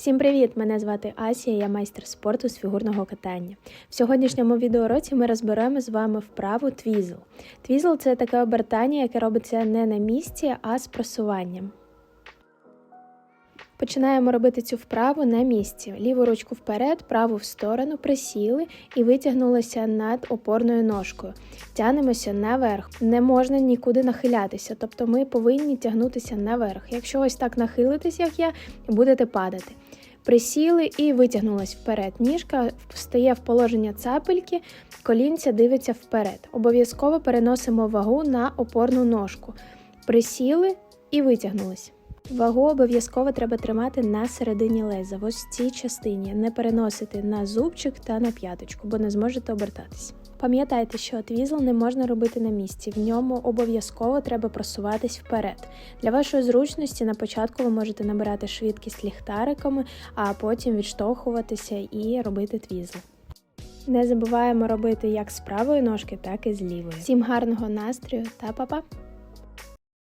Всім привіт! Мене звати Асія, я майстер спорту з фігурного катання. В сьогоднішньому відеоуроці ми розберемо з вами вправу твізл. Твізл це таке обертання, яке робиться не на місці, а з просуванням. Починаємо робити цю вправу на місці. Ліву ручку вперед, праву в сторону, присіли і витягнулися над опорною ножкою. Тянемося наверх. Не можна нікуди нахилятися, тобто ми повинні тягнутися наверх. Якщо ось так нахилитесь, як я, будете падати. Присіли і витягнулась вперед. Ніжка встає в положення цапельки, колінця дивиться вперед. Обов'язково переносимо вагу на опорну ножку. Присіли і витягнулись. Вагу обов'язково треба тримати на середині леза, в ось цій частині, не переносити на зубчик та на п'яточку, бо не зможете обертатись. Пам'ятайте, що твізл не можна робити на місці, в ньому обов'язково треба просуватись вперед. Для вашої зручності на початку ви можете набирати швидкість ліхтариками, а потім відштовхуватися і робити твізл. Не забуваємо робити як з правої ножки, так і з лівої. Всім гарного настрою та па-па!